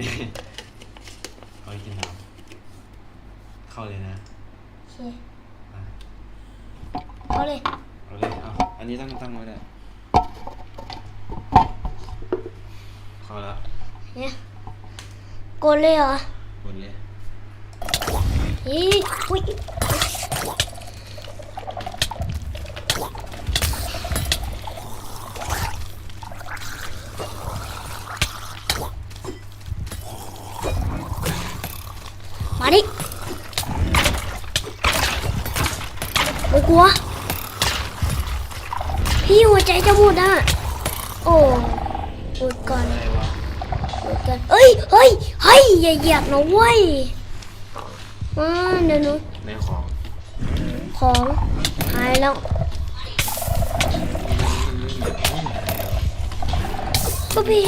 นี่เอาไว้กินน้ำเข้าเลยนะโอเคอะเอาเลยเอาเลยเอาอันนี้ตั้งตั้งไว้ได้เข้าแล้วเนี่ยกดเลยเหรอกดเลย อีอุ้ยมา ดิไม่กลัว พี่หัวใจจะหมดอะ โอ้หมดก่อนอะไรวะหมดก่อนเอ้ยเฮ้ยเฮ้ยอย่าเหยียบนะเว้ยอ่าเดี๋ยวหนูในของของหายแล้วก็พี่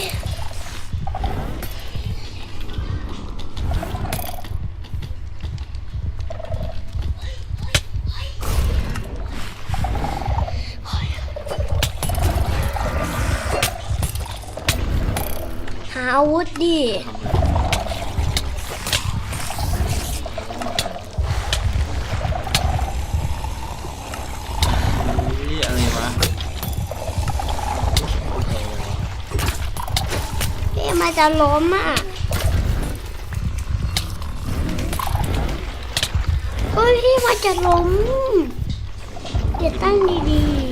หาอาวุธดิทำอะไรอุ๊ยอะไรวะพี่มันจะล้มอะเฮ้ยพี่มันจะล้มอย่าตั้งดีๆดูละ